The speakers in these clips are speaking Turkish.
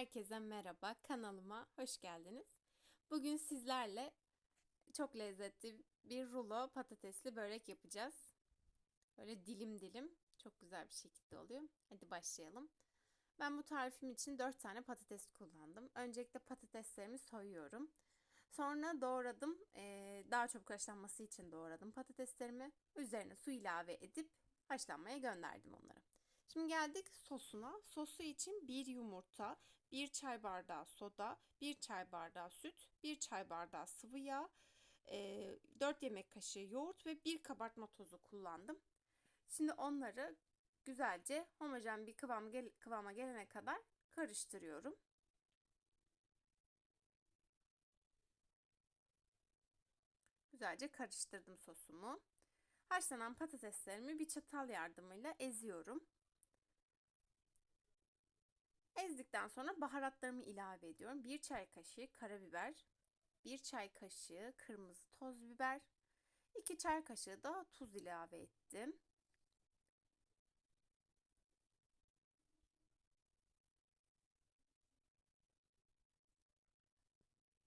Herkese merhaba, kanalıma hoş geldiniz. Bugün sizlerle çok lezzetli bir rulo patatesli börek yapacağız. Böyle dilim dilim, çok güzel bir şekilde oluyor. Hadi başlayalım. Ben bu tarifim için 4 tane patates kullandım. Öncelikle patateslerimi soyuyorum. Sonra doğradım, daha çok haşlanması için doğradım patateslerimi. Üzerine su ilave edip haşlanmaya gönderdim onları. Şimdi geldik sosuna. Sosu için bir yumurta, bir çay bardağı soda, bir çay bardağı süt, bir çay bardağı sıvı yağ, 4 yemek kaşığı yoğurt ve bir kabartma tozu kullandım. Şimdi onları güzelce homojen bir kıvam gel kıvama gelene kadar karıştırıyorum. Güzelce karıştırdım sosumu. Haşlanan patateslerimi bir çatal yardımıyla eziyorum. Ezdikten sonra baharatlarımı ilave ediyorum. 1 çay kaşığı karabiber, 1 çay kaşığı kırmızı toz biber, 2 çay kaşığı da tuz ilave ettim.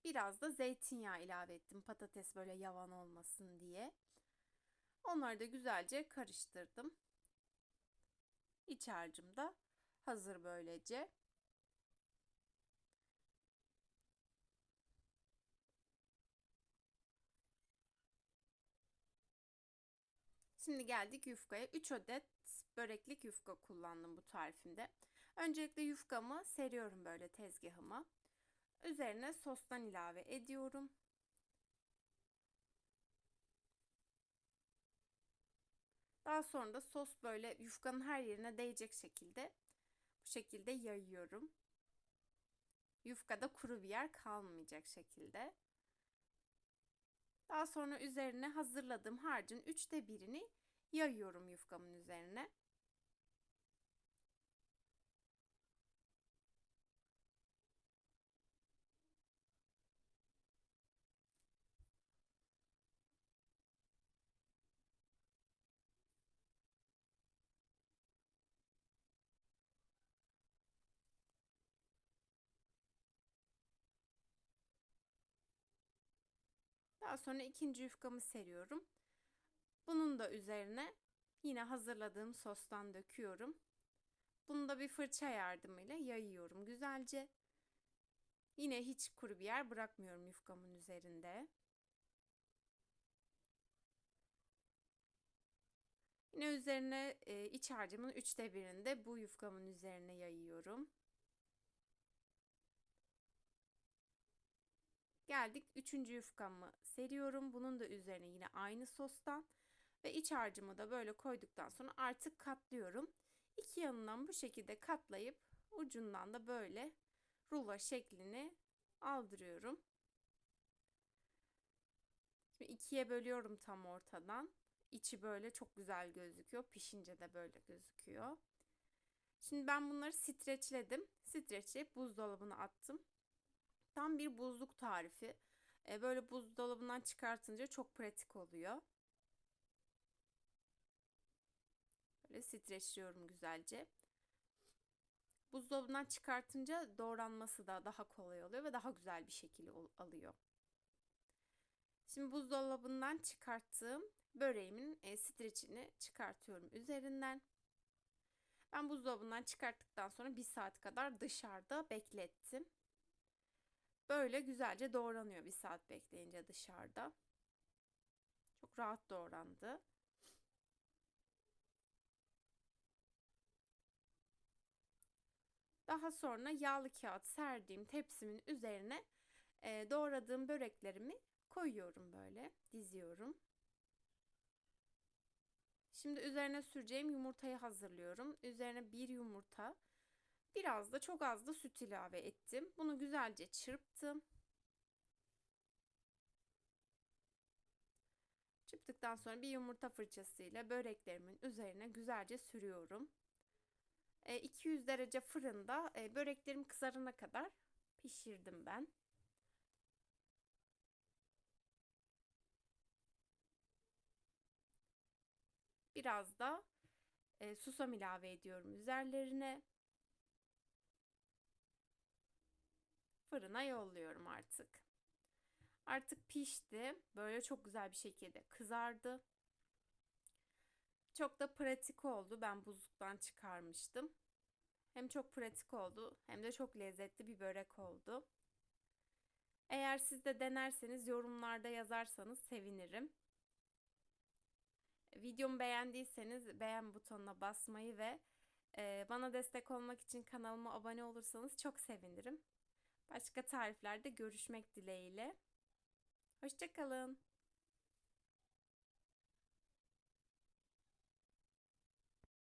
Biraz da zeytinyağı ilave ettim patates böyle yavan olmasın diye. Onları da güzelce karıştırdım. İç harcım da hazır böylece. Şimdi geldik yufkaya. 3 adet böreklik yufka kullandım bu tarifimde. Öncelikle yufkamı seriyorum böyle tezgahıma. Üzerine sostan ilave ediyorum. Daha sonra da sos böyle yufkanın her yerine değecek şekilde bu şekilde yayıyorum. Yufkada kuru bir yer kalmayacak şekilde. Daha sonra üzerine hazırladığım harcın üçte birini yayıyorum yufkamın üzerine. Daha sonra ikinci yufkamı seriyorum. Bunun da üzerine yine hazırladığım sostan döküyorum. Bunu da bir fırça yardımıyla yayıyorum güzelce. Yine hiç kuru bir yer bırakmıyorum yufkamın üzerinde. Yine üzerine e, iç harcımın üçte birinde bu yufkamın üzerine yayıyorum. Geldik üçüncü yufkamı seriyorum. Bunun da üzerine yine aynı sostan ve iç harcımı da böyle koyduktan sonra artık katlıyorum. İki yanından bu şekilde katlayıp ucundan da böyle rulo şeklini aldırıyorum. Şimdi ikiye bölüyorum tam ortadan. İçi böyle çok güzel gözüküyor. Pişince de böyle gözüküyor. Şimdi ben bunları streçledim. Streçleyip buzdolabına attım. Tam bir buzluk tarifi. E, böyle buzdolabından çıkartınca çok pratik oluyor. Böyle streçliyorum güzelce. Buzdolabından çıkartınca doğranması da daha kolay oluyor ve daha güzel bir şekilde alıyor. Şimdi buzdolabından çıkarttığım böreğimin e, streçini çıkartıyorum üzerinden. Ben buzdolabından çıkarttıktan sonra bir saat kadar dışarıda beklettim. Böyle güzelce doğranıyor bir saat bekleyince dışarıda. Çok rahat doğrandı. Daha sonra yağlı kağıt serdiğim tepsimin üzerine e, doğradığım böreklerimi koyuyorum böyle diziyorum. Şimdi üzerine süreceğim yumurtayı hazırlıyorum. Üzerine bir yumurta, Biraz da çok az da süt ilave ettim. Bunu güzelce çırptım. Çırptıktan sonra bir yumurta fırçasıyla böreklerimin üzerine güzelce sürüyorum. E, 200 derece fırında e, böreklerim kızarana kadar pişirdim ben. Biraz da e, susam ilave ediyorum üzerlerine. Fırına yolluyorum artık. Artık pişti. Böyle çok güzel bir şekilde kızardı. Çok da pratik oldu. Ben buzluktan çıkarmıştım. Hem çok pratik oldu hem de çok lezzetli bir börek oldu. Eğer siz de denerseniz yorumlarda yazarsanız sevinirim. Videomu beğendiyseniz beğen butonuna basmayı ve bana destek olmak için kanalıma abone olursanız çok sevinirim. Başka tariflerde görüşmek dileğiyle. Hoşçakalın.